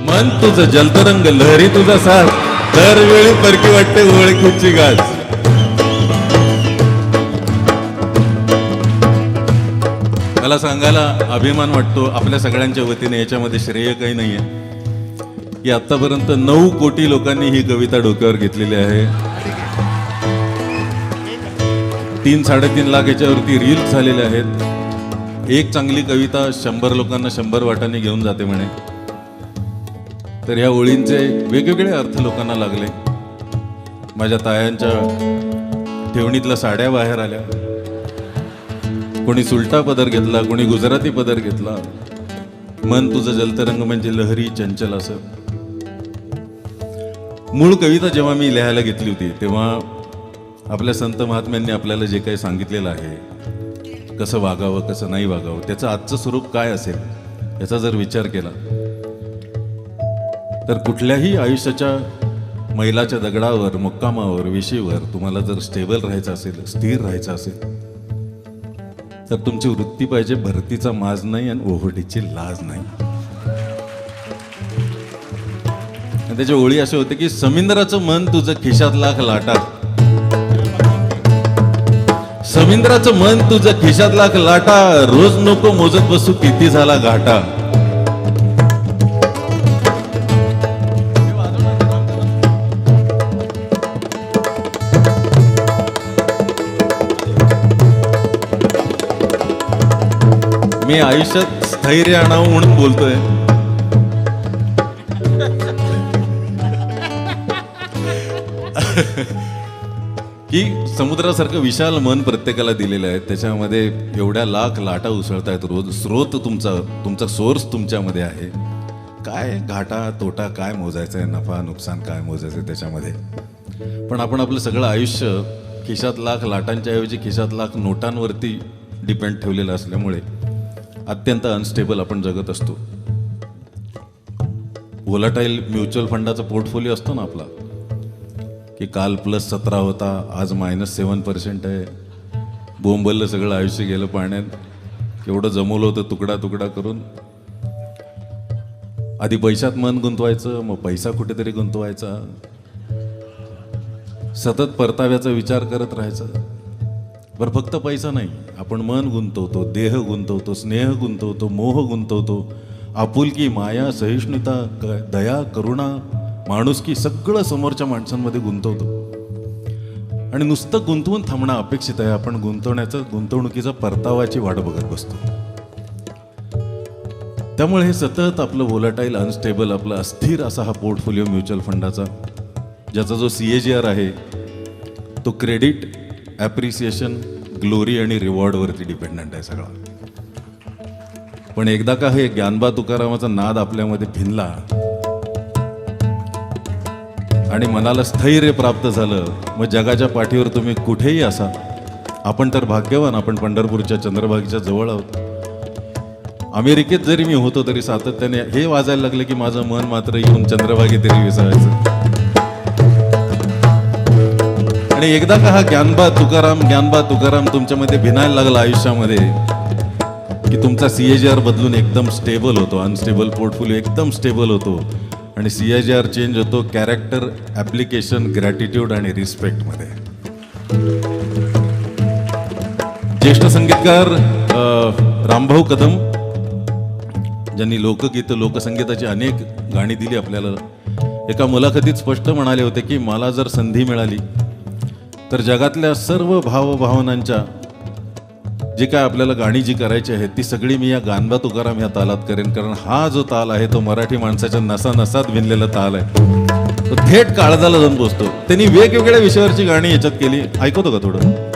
मन तुझं जलतरंग लहरी तुझा साथ. दरवेळी परकी वाटते ओळखीची गाज. मला सांगायला अभिमान वाटतो आपल्या सगळ्यांच्या वतीने याच्यामध्ये श्रेय काही नाहीये. की आतापर्यंत नऊ कोटी लोकांनी ही कविता डोक्यावर घेतलेली आहे. तीन साडेतीन लाख याच्यावरती रील्स झालेले आहेत. एक चांगली कविता शंभर लोकांना शंभर वाटाने घेऊन जाते म्हणे. तर ह्या ओळींचे वेगवेगळे अर्थ लोकांना लागले. माझ्या तायांच्या ठेवणीतल्या साड्या बाहेर आल्या. कोणी सुलटा पदर घेतला कोणी गुजराती पदर घेतला. मन तुझं जलतरंग म्हणजे लहरी चंचल असं. मूळ कविता जेव्हा मी लिहायला घेतली होती तेव्हा आपल्या संत महात्म्यांनी आपल्याला जे काही सांगितलेलं आहे कसं वागावं कसं नाही वागावं त्याचं आजचं स्वरूप काय असेल याचा जर विचार केला तर कुठल्याही आयुष्याच्या मैलाच्या दगडावर मुक्कामावर विशीवर तुम्हाला जर स्टेबल राहायचं असेल स्थिर राहायचं असेल तर तुमची वृत्ती पाहिजे भरतीचा माज नाही आणि ओहोटीची लाज नाही. त्याच्या ओळी असे होते की समिंद्राचं मन तुझं खिशात लाख लाटा समिंद्राचं मन तुझं खिशात लाख लाटा. रोज नको मोजत बसू किती झाला घाटा. मी आयुष्यात स्थैर्य आणावं म्हणून बोलतोय. की समुद्रासारखं विशाल मन प्रत्येकाला दिलेलं आहे. त्याच्यामध्ये एवढ्या लाख लाटा उसळत आहेत रोज. स्रोत तुमचा तुमचा सोर्स तुमच्यामध्ये आहे. काय घाटा तोटा काय मोजायचं आहे नफा नुकसान काय मोजायचं आहे त्याच्यामध्ये? पण आपण आपलं सगळं आयुष्य खिशात लाख लाटांच्या ऐवजी खिशात लाख नोटांवरती डिपेंड ठेवलेलं असल्यामुळे अत्यंत अनस्टेबल आपण जगत असतो. व्होलाटाईल म्युच्युअल फंडाचा पोर्टफोलिओ असतो ना आपला. की काल प्लस सतरा होता आज मायनस सेवन पर्सेंट आहे. बोंबललं सगळं आयुष्य गेलं पाण्यात. केवढं जमवलं होतं तुकडा तुकडा करून. आधी पैशात मन गुंतवायचं मग पैसा कुठेतरी गुंतवायचा. सतत परताव्याचा विचार करत राहायचा. बरं फक्त पैसा नाही. आपण मन गुंतवतो देह गुंतवतो स्नेह गुंतवतो मोह गुंतवतो. आपुलकी माया सहिष्णुता क- दया करुणा माणुसकी सगळं समोरच्या माणसांमध्ये गुंतवतो. आणि नुसतं गुंतवून थांबणं अपेक्षित आहे. आपण गुंतवण्याचं गुंतवणुकीचा परतावाची वाट बघत बसतो. त्यामुळे हे सतत आपलं व्होलाटाईल अनस्टेबल आपला अस्थिर असा हा पोर्टफोलिओ म्युच्युअल फंडाचा ज्याचा जो सी ए जी आर आहे तो क्रेडिट ॲप्रिसिएशन ग्लोरी आणि रिवॉर्डवरती डिपेंडंट आहे सगळा. पण एकदा का हे ज्ञानबा तुकारामाचा नाद आपल्यामध्ये भिनला आणि मनाला स्थैर्य प्राप्त झालं मग जगाच्या पाठीवर तुम्ही कुठेही असा आपण तर भाग्यवान आपण पंढरपूरच्या चंद्रभागेच्या जवळ आहोत. अमेरिकेत जरी मी होतो तरी सातत्याने हे वाजायला लागलं की माझं मन मात्र येऊन चंद्रभागी तरी विसरायचं आणि एकदा का हा ज्ञानबा तुकाराम ज्ञानबा तुकाराम तुमच्यामध्ये भिनायला लागला आयुष्यामध्ये की तुमचा सीएजी आर बदलून एकदम स्टेबल होतो अनस्टेबल पोर्टफोलिओ एकदम स्टेबल होतो. आणि सीएजी आर चेंज होतो कॅरेक्टर ॲप्लिकेशन ग्रॅटिट्यूड आणि रिस्पेक्टमध्ये ज्येष्ठ संगीतकार रामभाऊ कदम ज्यांनी लोकगीतं लोकसंगीताची अनेक गाणी दिली आपल्याला एका मुलाखतीत स्पष्ट म्हणाले होते की मला जर संधी मिळाली तर जगातल्या सर्व भावभावनांच्या जे काय आपल्याला गाणी जी करायची आहेत ती सगळी मी या गानबा तुकाराम या तालात करेन. कारण हा जो ताल आहे तो मराठी माणसाच्या नसा नसात विणलेला ताल आहे. तो थेट काळजाला जाऊन पोचतो त्यांनी वेगवेगळ्या विषयावरची गाणी याच्यात केली. ऐकवतो का थोडं?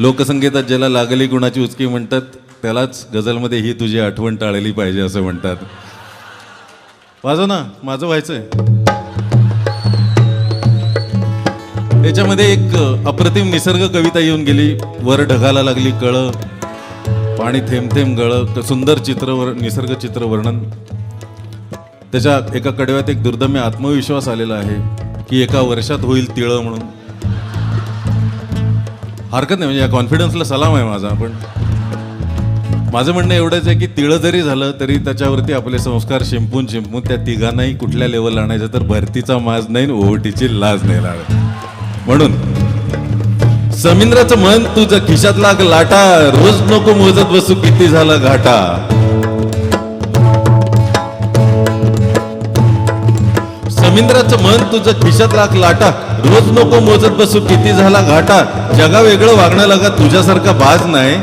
लोकसंगीतात ज्याला लागली गुणाची उचकी म्हणतात त्यालाच गझलमध्ये ही तुझी आठवण टाळली पाहिजे असं म्हणतात. वाजव ना माझं व्हायचंय. त्याच्यामध्ये एक अप्रतिम निसर्ग कविता येऊन गेली. वर ढगाला लागली कळ पाणी थेंब थेंब गळ सुंदर चित्र वर निसर्ग चित्र वर्णन. त्याच्या एका कडव्यात एक दुर्दम्य आत्मविश्वास आलेला आहे की एका वर्षात होईल तिळं म्हणून. हरकत नाही म्हणजे या कॉन्फिडन्सला सलाम आहे माझा पण माझं म्हणणं एवढंच आहे की तिळं जरी झालं तरी त्याच्यावरती आपले संस्कार शिंपून शिंपून त्या तिघांनाही कुठल्या लेवल आणायचं तर भरतीचा माज नाही ओवटीची लाज नाही लागत. म्हणून समिंद्राचं मन तुझं खिशात लाग लाटा रोज नको मोजत बसू किती झाला घाटा. समिंद्राचं मन तुझं खिशात लाग लाटा रोज नको मोजत बसू किती झाला घाटा? जगा वेगळं वागणं लागा तुझ्यासारखा बाज नाही.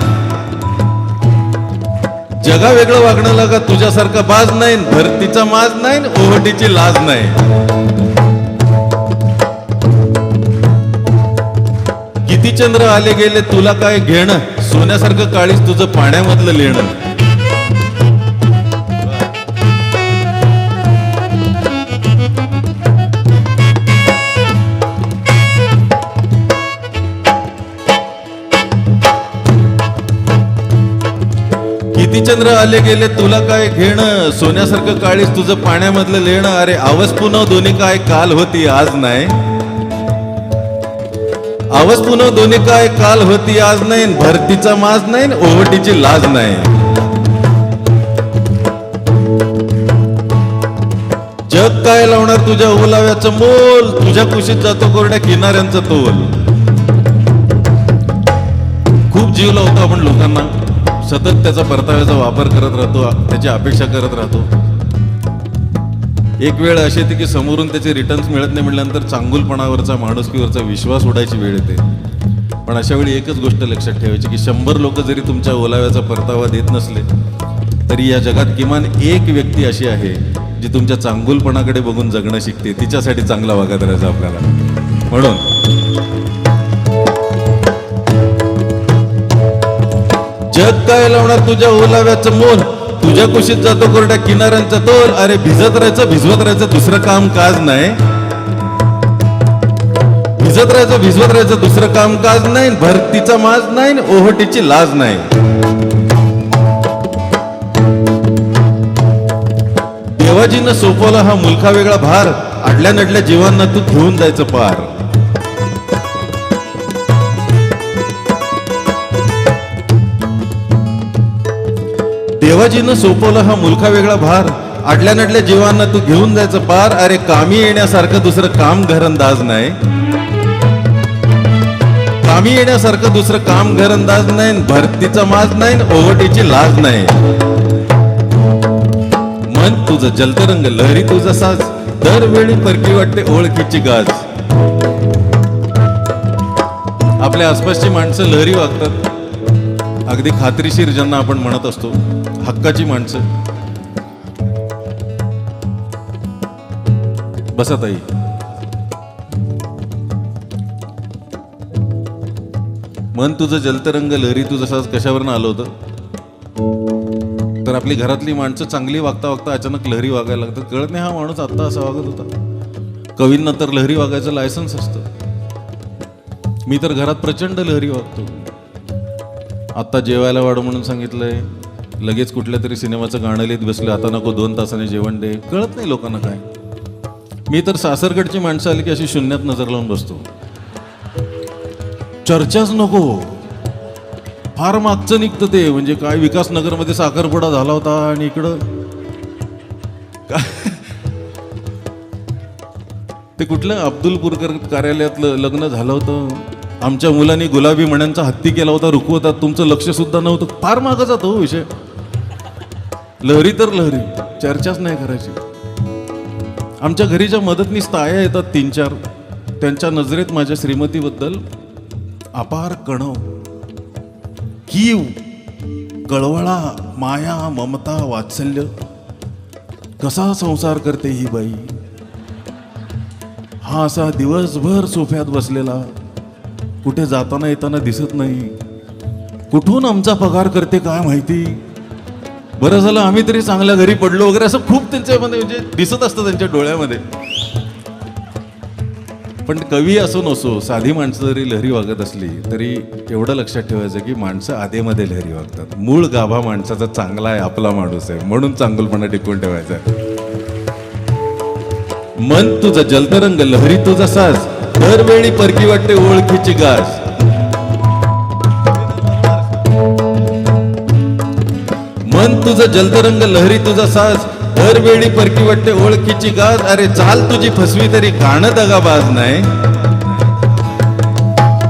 जगा वेगळं वागणं लागा तुझ्यासारखा बाज नाही धरतीचा माज नाही ओहटीची लाज नाही. किती चंद्र आले गेले तुला काय घेणं? सोन्यासारखं काळीच तुझं पाण्यामधलं लेणं. किती चंद्र आले गेले तुला काय घेणं? सोन्यासारखं काळीस तुझं पाण्यामधलं लेणं? अरे आवाज पुन्हा दोन्ही काय काल होती आज नाही. आवाज पुन्हा दोन्ही काय काल होती आज नाही. भरतीचा माज नाही ओवटीची लाज नाही. जग काय लावणार तुझ्या ओलाव्याचं मोल? तुझ्या कुशीत जातो कोरड्या किनाऱ्यांचा तोल. खूप जीव लावतो आपण लोकांना. सतत त्याचा परताव्याचा वापर करत राहतो त्याची अपेक्षा करत राहतो. एक वेळ अशी येते की समोरून त्याचे रिटर्न्स मिळत नाही म्हटल्यानंतर चांगुलपणावरचा माणुसकीवरचा विश्वास उडायची वेळ येते. पण अशा वेळी एकच गोष्ट लक्षात ठेवायची की शंभर लोक जरी तुमच्या ओलाव्याचा परतावा देत नसले तरी या जगात किमान एक व्यक्ती अशी आहे जी तुमच्या चांगुलपणाकडे बघून जगणं शिकते. तिच्यासाठी चांगला वागत राहायचा आपल्याला. म्हणून जग काय लावणार तुझ्या ओलाव्याचं मोल? तुझ्या कुशीत जातो कोरड्या किनाऱ्यांचा तोल. अरे भिजत राहायचं भिजवत राहायचं दुसरं काम काज नाही. भिजत राहायचं भिजवत राहायचं दुसरं काम काज नाही. भरतीचा माज नाही ओहटीची लाज नाही. देवाजीनं सोपवला हा मुलखा वेगळा भार. आडल्या नडल्या जीवांना तू घेऊन जायचं पार. देवाजीनं सोपवलं हा मुलखा वेगळा भार. आडल्या नडल्या जीवांना तू घेऊन जायचं पार. अरे कामी येण्यासारखं दुसरं काम घरंदाज नाही. कामी येण्यासारखं दुसरं काम घरंदाज नाही. भरतीचा माज नाही ओवटीची लाज नाही. मन तुझं जलतरंग लहरी तुझा साज. दरवेळी परकी वाटते ओळखीची गाज. आपल्या आसपासची माणसं लहरी वागतात. अगदी खात्रीशीर ज्यांना आपण म्हणत असतो हक्काची माणसं. बसा ताई. मन तुझं जलतरंग लहरी तू जसाच कशावरनं आलं होतं? तर आपली घरातली माणसं चांगली वागता वागता अचानक लहरी वागायला लागतात. कळत नाही हा माणूस आत्ता असा वागत होता. कवींना तर लहरी वागायचं लायसन्स असतं. मी तर घरात प्रचंड लहरी वागतो. आत्ता जेवायला वाढ म्हणून सांगितलंय. लगेच कुठल्या तरी सिनेमाचं गाणं लिहित बसले आता नको दोन तासाने जेवण दे. कळत नाही लोकांना काय. मी तर सासरगडची माणसं आली की अशी शून्यात नजर लावून बसतो. चर्चाच नको. फार मागचं निघतं ते. म्हणजे काय विकासनगरमध्ये साखरपुडा झाला होता आणि इकडं ते कुठलं? अब्दुलपूरकर कार्यालयातलं लग्न झालं होतं. आमच्या मुलांनी गुलाबी मण्यांचा हत्ती केला होता रुकवतात तुमचं लक्ष सुद्धा नव्हतं. फार मागं जातो हो विषय. लहरी तर लहरी. चर्चाच नाही करायची. आमच्या घरीच्या मदतनीस ताया येतात तीन चार त्यांच्या नजरेत माझ्या श्रीमतीबद्दल अपार कणव. कीव कळवळा माया ममता वात्सल्य. कसा संसार करते ही बाई? हा असा दिवसभर सोफ्यात बसलेला. कुठे जाताना येताना दिसत नाही. कुठून आमचा पगार करते काय माहिती? बरं झालं आम्ही तरी चांगल्या घरी पडलो वगैरे असं खूप त्यांच्यामध्ये म्हणजे दिसत असतं त्यांच्या डोळ्यामध्ये. पण कवी असो नसो साधी माणसं जरी लहरी वागत असली तरी एवढं लक्षात ठेवायचं की माणसं आधेमध्ये लहरी वागतात. मूळ गाभा माणसाचा चांगला आहे आपला माणूस आहे म्हणून चांगलपणा टिकवून ठेवायचा. आहे. मन तुझं जलतरंग लहरी तुझा साज. दरवेळी परकी वाटते ओळखीची गास मन तुझं जलतरंग लहरी तुझा साज. दरवेळी परकी वाटते ओळखीची गाज अरे चाल तुझी फसवी तरी गाणं दगाबाज नाही.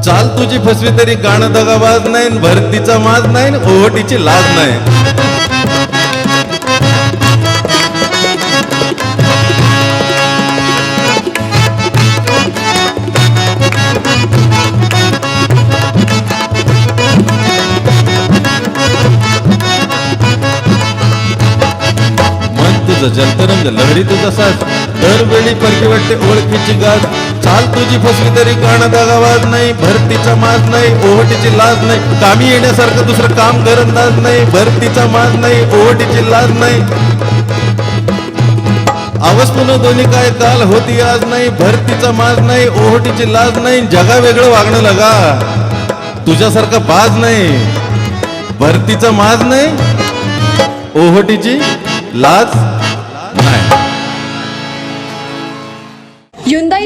चाल तुझी फसवी तरी गाणं दगाबाज नाही. भरतीचा माज नाही ओहटीची लाज नाही. तुझं जलतरंग लहरी तुझा दरवेळी परकी वाटते ओळखीची गाज चाल तुझी फसवी तरी गाणं दगावाज नाही. भरतीचा माज नाही. ओहटीची लाज नाही. कामी येण्यासारखं दुसरं काम करंदाज नाही. भरतीचा माज नाही. ओहटीची लाज नाही. अवस्थून दोन्ही काय काल होती आज नाही. भरतीचा माज नाही. ओहटीची लाज नाही. जगा वेगळं वागणं लगा. तुझ्यासारखा बाज नाही. भरतीचा माज नाही. ओहटीची लाज नाही